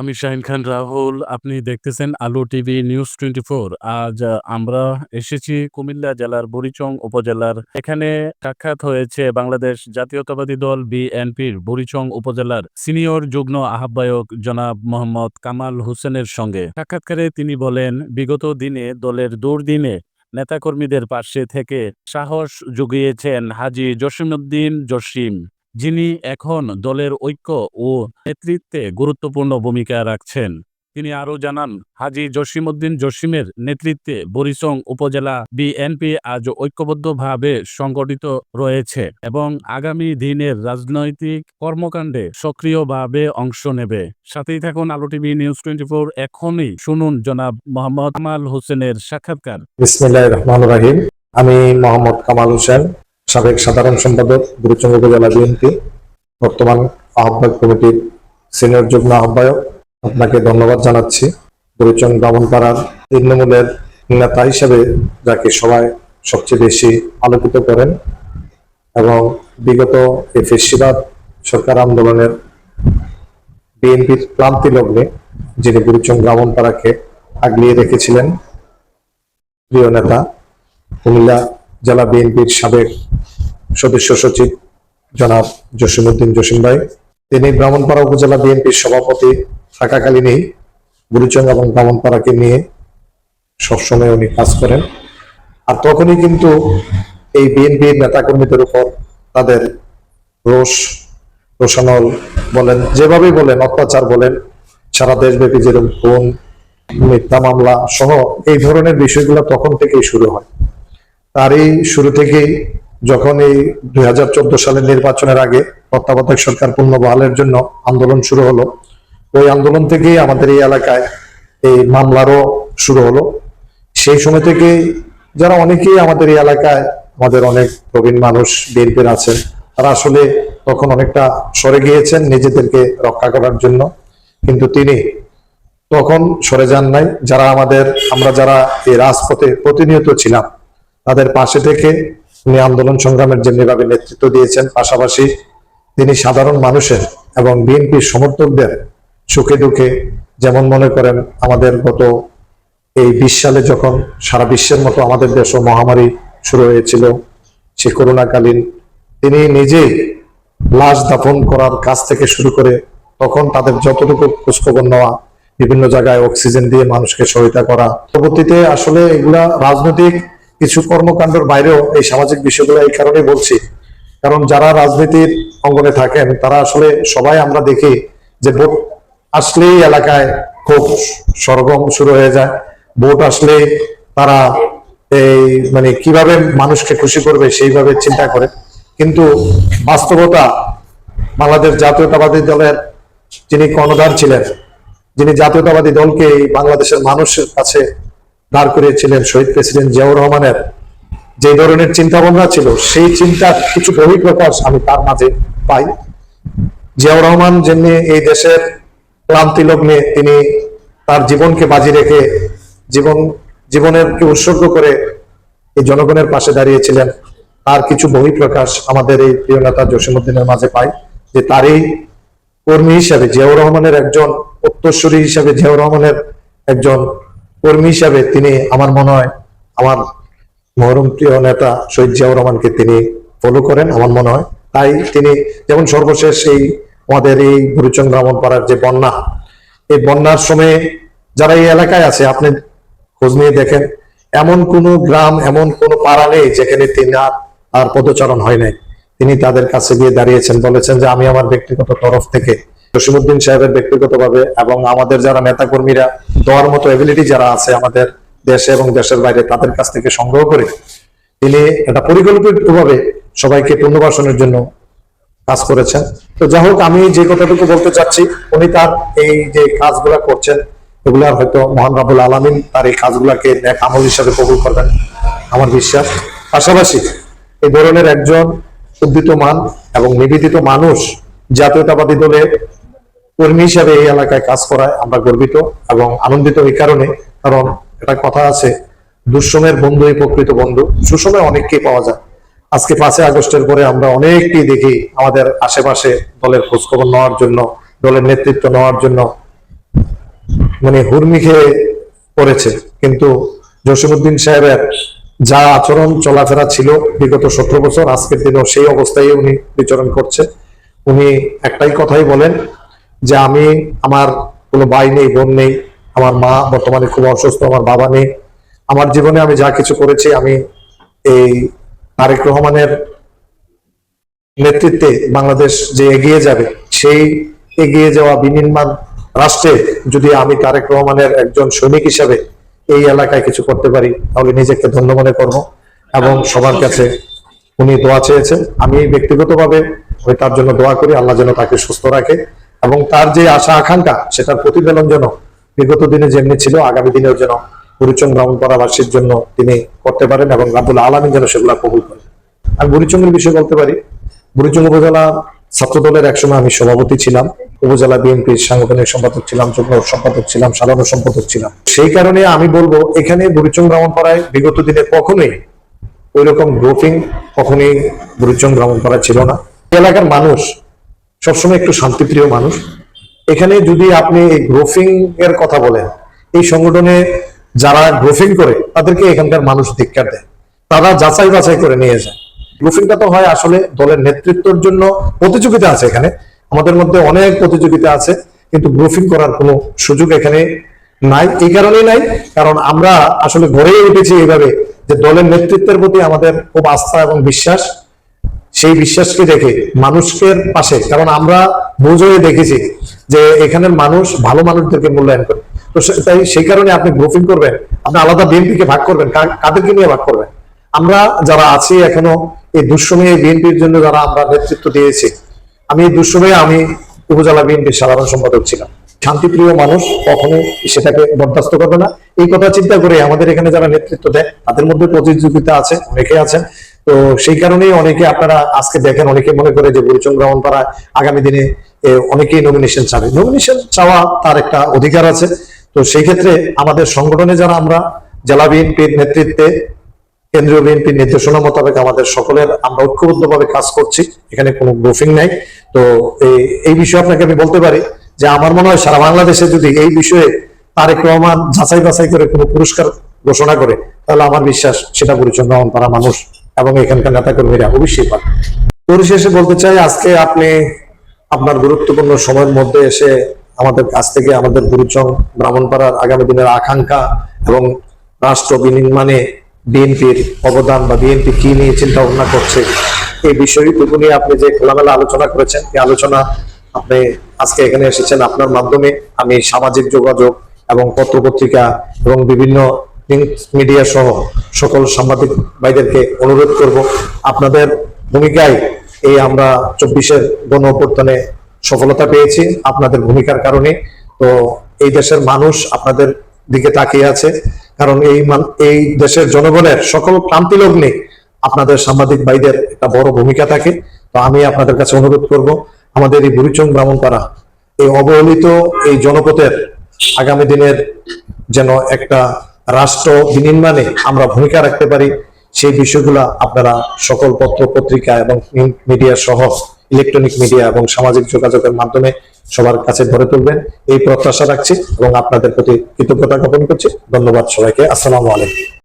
আমি শাহিন খান রাহুল। আপনি দেখতেছেন আলো টিভি নিউজ 24 আজ আমরা এসেছি কুমিল্লা জেলার বুড়িচং উপজেলার। এখানে সাক্ষাৎ হয়েছে বাংলাদেশ জাতীয়তাবাদী দল বিএনপির বুড়িচং উপজেলার সিনিয়র যুগ্ম আহ্বায়ক জনাব মোহাম্মদ কামাল হোসেনের সঙ্গে। সাক্ষাৎকারে তিনি বলেন, বিগত দিনে দলের দুর্দিনে নেতাকর্মীদের পাশে থেকে সাহস জুগিয়েছেন হাজি জসীমউদ্দিন জসিম। যিনি এখন দলের ঐক্য ও নেতৃত্বে গুরুত্বপূর্ণ ভূমিকা রাখছেন। তিনি আরও জানান, হাজী জসীমউদ্দিন জসিমের নেতৃত্বে বুড়িচং উপজেলা বিএনপি আজ ঐক্যবদ্ধভাবে সংগঠিত রয়েছে এবং আগামী দিনের রাজনৈতিক কর্মকাণ্ডে সক্রিয়ভাবে অংশ নেবে। সাথেই থাকুন আলো টিভি নিউজ 24 এখনই শুনুন জনাব মোহাম্মদ কামাল হোসেনের সাক্ষাৎকার। রহমান রাহিম আমি মোহাম্মদ কামাল হোসেন সাবেক সাধারণ সম্পাদক বুড়িচং উপজেলা বিএনপি, বর্তমান আহ্বায়ক কমিটির সিনিয়র যুগ্ম আহ্বায়ক, আপনাকে ধন্যবাদ জানাচ্ছি। বুড়িচং ব্রাহ্মণপাড়ার তৃণমূলের নেতা হিসেবে যাকে সবাই সবচেয়ে বেশি আলোকিত করেন এবং বিগত এই ফেসিবাদ সরকার আন্দোলনের বিএনপির ক্লান্তি লগ্নে যিনি বুড়িচং ব্রাহ্মণপাড়াকে আগলিয়ে রেখেছিলেন, প্রিয় নেতা কুমিল্লা জেলা বিএনপির সাবেক সদস্য সচিব জনাব জসিমউদ্দিন জসিম ভাই। তিনি ব্রাহ্মণপাড়া উপজেলা বিএনপির সভাপতি থাকাকালীনই বুড়িচং এবং ব্রাহ্মণপাড়াকে নিয়ে সবসময় উনি কাজ করেন। আর তখনই কিন্তু এই বিএনপির নেতাকর্মীদের উপর তাদের রোষ, রোষানল বলেন, যেভাবেই বলেন, অত্যাচার বলেন, সারা দেশব্যাপী যেরকম খুন, মিথ্যা মামলা সহ এই ধরনের বিষয়গুলো তখন থেকেই শুরু হয়। তারই শুরু থেকেই যখন এই দুই হাজার চোদ্দ সালের নির্বাচনের আগে তত্ত্বাবধায়ক সরকার পূর্ণ বহালের জন্য আন্দোলন শুরু হলো, ওই আন্দোলন থেকেই আমাদের এই এলাকায় এই মামলারও শুরু হলো। সেই সময় থেকে যারা অনেকেই আমাদের এই এলাকায়, আমাদের অনেক প্রবীণ মানুষ বিএনপির আছেন, তারা আসলে তখন অনেকটা সরে গিয়েছেন নিজেদেরকে রক্ষা করার জন্য। কিন্তু তিনি তখন সরে যান নাই। যারা আমাদের, আমরা যারা এই রাজপথে প্রতিনিয়ত ছিলাম তাদের পাশে থেকে উনি আন্দোলন সংগ্রামের যেমনিভাবে নেতৃত্ব দিয়েছেন, পাশাপাশি তিনি সাধারণ মানুষের এবং বিএনপির সমর্থকদের সুখে দুঃখে যেমন মনে করেন আমাদের গত এই বিশ সালে যখন সারা বিশ্বের মতো আমাদের দেশও মহামারী শুরু হয়েছিল সে করোনাকালীন তিনি নিজেই লাশ দাফন করার কাজ থেকে শুরু করে তখন তাদের যতটুকু খোঁজখবর নেওয়া, বিভিন্ন জায়গায় অক্সিজেন দিয়ে মানুষকে সহায়তা করা, পরবর্তীতে আসলে এগুলা রাজনৈতিক কিছু কর্মকাণ্ডের বাইরেও এই সামাজিক বিষয়গুলো এই কারণে বলছি। কারণ যারা রাজনীতির অঙ্গনে থাকেন, তারা আসলে সবাই আমরা দেখি যে ভোট আসলেই এলাকায় খুব সরগম শুরু হয়ে যায়। ভোট আসলে তারা এই মানে কীভাবে মানুষকে খুশি করবে সেইভাবে চিন্তা করে। কিন্তু বাস্তবতা, বাংলাদেশ জাতীয়তাবাদী দলের যিনি কর্ণধার ছিলেন, যিনি জাতীয়তাবাদী দলকে বাংলাদেশের মানুষের কাছে দাঁড় করিয়েছিলেন শহীদ প্রেসিডেন্ট জিয়াউর রহমানের। যে ধরনের চিন্তা ভাবনা ছিল, সেই চিন্তার কিছু বহিঃপ্রকাশ আমি তার মাঝে পাই। জিয়াউর রহমান যেমনি এই দেশের ক্লান্তি লগ্নে তিনি তার জীবনকে বাজি রেখে জীবন, জীবনের উৎসর্গ করে এই জনগণের পাশে দাঁড়িয়েছিলেন, তার কিছু বহিঃপ্রকাশ আমাদের এই প্রিয় নেতা জসীমউদ্দিনের মাঝে পাই যে তারই কর্মী হিসাবে জিয়াউর রহমানের একজন, উত্তরসূরি হিসাবে জিয়াউর রহমানের একজন কর্মী হিসাবে তিনি আমার মনে হয় আমার মহরম প্রিয় নেতা শহীদ জিয়াউর রহমানকে তিনি ফলো করেন, আমার মনে হয়। তাই তিনি যেমন সর্বশেষ এই আমাদের এই ব্রাহ্মণ পাড়ার যে বন্যা, এই বন্যার সময়ে যারা এই এলাকায় আছে, আপনি খোঁজ নিয়ে দেখেন, এমন কোন গ্রাম, এমন কোন পাড়া নেই যেখানে তিনি আর আর পদচারণ হয় নাই। তিনি তাদের কাছে গিয়ে দাঁড়িয়েছেন, বলেছেন যে আমি আমার ব্যক্তিগত তরফ থেকে জসিমুদ্দিন সাহেবের ব্যক্তিগতভাবে এবং আমাদের যারা নেতাকর্মীরা দেওয়ার মতো এবিলিটি যারা আছে আমাদের দেশে এবং দেশের বাইরে তাদের কাছ থেকে সংগ্রহ করে, তিনি এটা পরিকল্পিতভাবে সবাইকে পুনর্বাসনের জন্য কাজ করেছেন। তো যাই হোক, আমি যে কথাটুকু বলতে চাচ্ছি, উনি তার এই যে কাজগুলা করছেন এগুলার হয়তো মহান রাবুল আলমিন তার এই কাজগুলাকে এক আমল হিসাবে কবুল করবেন, আমার বিশ্বাস। পাশাপাশি এই ধরনের একজন উদ্দিত মান এবং নিবেদিত মানুষ জাতীয়তাবাদী দলে কর্মী হিসাবে এই এলাকায় কাজ করায় আমরা গর্বিত এবং আনন্দিত এই কারণে, কারণ একটা কথা আছে, দুঃসময়ের বন্ধুই প্রকৃত বন্ধু। সুসময় অনেককেই পাওয়া যায়। আজকে পাঁচই আগস্টের পরে আমরা অনেককেই দেখি আমাদের আশেপাশে দলের খোঁজখবর নেওয়ার জন্য, দলের নেতৃত্ব নেওয়ার জন্য মানে হুরমি খেয়ে পড়েছে। কিন্তু জসিমুদ্দিন সাহেবের যা আচরণ, চলাফেরা ছিল বিগত সতেরো বছর, আজকের দিনেও সেই অবস্থায় উনি বিচরণ করছে। উনি একটাই কথাই বলেন যে আমি আমার কোনো ভাই নেই, বোন নেই, আমার মা বর্তমানে খুব অসুস্থ, আমার বাবা নেই। আমার জীবনে আমি যা কিছু করেছি, আমি এই তারেক রহমানের নেতৃত্বে বাংলাদেশ যে এগিয়ে যাবে, সেই এগিয়ে যাওয়া বিনির্মাণ রাষ্ট্রে যদি আমি তারেক রহমানের একজন সৈনিক হিসাবে এই এলাকায় কিছু করতে পারি, তাহলে নিজেকে ধন্য মনে করব এবং সবার কাছে উনি দোয়া চেয়েছেন। আমি ব্যক্তিগতভাবে আমি তার জন্য দোয়া করি, আল্লাহ যেন তাকে সুস্থ রাখে। এবং তার যে আশা আকাঙ্ক্ষা, সেটার প্রতিফলন যেন বিগত দিনে যেমনি ছিল, আগামী দিনেও যেন পরিচম গ্রামপাড়াবাসীর জন্য তিনি করতে পারেন এবং রাবুল আলমী যেন সেগুলো কবুল করেন। আমি বুড়িচঙ্গের বিষয়ে বলতে পারি বুড়িচং উপজেলা ছাত্র দলের একসময় আমি সভাপতি ছিলাম, উপজেলা বিএনপির সাংগঠনিক সম্পাদক ছিলাম, যুগ্ম সম্পাদক ছিলাম, সাধারণ সম্পাদক ছিলাম। সেই কারণে আমি বলব, এখানে বুড়িচং ব্রাহ্মণপাড়ায় বিগত দিনে কখনোই ওই রকম গ্রোপিং কখনোই বুড়িচং ব্রাহ্মণপাড়া ছিল না। এলাকার মানুষ সবসময় একটু শান্তিপ্রিয় মানুষ। এখানে যদি আপনি গ্রোফিং এর কথা বলেন, এই সংগঠনে যারা গ্রোফিং করে, তাদেরকে এখানকার মানুষ ধিক্কার দেয়। তারা যাচাই বাছাই করে নিয়ে যায়। গ্রুপিংটা তো হয় আসলে দলের নেতৃত্বের জন্য প্রতিযোগিতা আছে এখানে। আমাদের মধ্যে অনেক প্রতিযোগিতা আছে, কিন্তু গ্রুপিং করার কোনো সুযোগ এখানে নাই। এই কারণেই নাই, কারণ আমরা আসলে গড়েই উঠেছি এইভাবে যে দলের নেতৃত্বের প্রতি আমাদের খুব আস্থা এবং বিশ্বাস। সেই বিশ্বাসকে দেখে, মানুষের পাশে। কারণ আমরা বোঝয়ে দেখেছি যে এখানের মানুষ ভালো মানুষদেরকে মূল্যায়ন করে। তো তাই সেই কারণে আপনি গ্রুপিং করবেন, আপনি আলাদা বিএনপি কে ভাগ করবেন। কাদেরকে নিয়ে ভাগ করবেন? আমরা যারা আছি এখনও, এই দুঃসময়ে বিএনপির জন্য যারা আমরা নেতৃত্ব দিয়েছি, আমি এই দুঃসময়ে আমি উপজেলা বিএনপির সাধারণ সম্পাদক ছিলাম। শান্তিপ্রিয় মানুষ কখনো সেটাকে বরদাস্ত করবে না। এই কথা চিন্তা করে আমাদের এখানে যারা নেতৃত্ব দেয়, তাদের মধ্যে প্রতিযোগিতা আছে, অনেকে আছেন। তো সেই কারণেই অনেকে আপনারা আজকে দেখেন, অনেকে মনে করে যে বুড়িচং ব্রাহ্মণপাড়া আগামী দিনে অনেকেই নমিনেশন চাবে। নমিনেশন চাওয়া তার একটা অধিকার আছে। তো সেই ক্ষেত্রে আমাদের সংগঠনে যারা আমরা, জেলা বিএনপির নেতৃত্বে, কেন্দ্রীয় বিএনপির নির্দেশনা মোতাবেক আমাদের সকলের আমরা ঐক্যবদ্ধভাবে কাজ করছি, এখানে কোনো গ্রুপিং নাই। তো এই বিষয়ে আপনাকে আমি বলতে পারি যে আমার মনে হয় সারা বাংলাদেশে যদি এই বিষয়ে তারেক রহমান যাচাই বাছাই করে কোনো পুরস্কার ঘোষণা করে, তাহলে আমার বিশ্বাস সেটা পরিচন্ন পারা মানুষ এবং এখানকার নেতাকর্মীরা অবশ্যই পাবে পরিশেষে বলতে চাই, আজকে আপনি আপনার গুরুত্বপূর্ণ সময়ের মধ্যে এসে আমাদের কাছ থেকে আমাদের গুরুচং ব্রাহ্মণপাড়ার আগামী দিনের আকাঙ্ক্ষা এবং রাষ্ট্র বিনির্মাণে বিএনপির অবদান বা বিএনপি কি নিয়ে চিন্তা ভাবনা করছে, এই বিষয়টুকু নিয়ে আপনি যে খোলামেলা আলোচনা করেছেন, এই আলোচনা আপনি আজকে এখানে এসেছেন আপনার মাধ্যমে। আমি সামাজিক যোগাযোগ এবং পত্রপত্রিকা এবং বিভিন্ন মিডিয়া সহ সকল সাংবাদিক ভাইদেরকে অনুরোধ করব, আপনাদের ভূমিকায় এই আমরা চব্বিশের গণ অভ্যুত্থানে সফলতা পেয়েছি, আপনাদের ভূমিকার কারণে। তো এই দেশের মানুষ আপনাদের দিকে তাকিয়ে আছে, কারণ এই এই দেশের জনগণের সকল ক্রান্তি লগ্নে আপনাদের সাংবাদিক ভাইদের একটা বড় ভূমিকা থাকে। তো আমি আপনাদের কাছে অনুরোধ করব, আমাদের এই বুড়িচং ব্রাহ্মণপাড়া, এই অবহেলিত এই জনপথের আগামী দিনের যেন একটা রাষ্ট্র বিনির্মাণে আমরা ভূমিকা রাখতে পারি, সেই বিষয়গুলো আপনারা সকল পত্র পত্রিকা এবং মিডিয়া সহ ইলেকট্রনিক মিডিয়া এবং সামাজিক যোগাযোগের মাধ্যমে সবার কাছে ধরে তুলবেন। এই প্রত্যাশা রাখছি এবং আপনাদের প্রতি কৃতজ্ঞতা জ্ঞাপন করছি। ধন্যবাদ সবাইকে। আসসালামু আলাইকুম।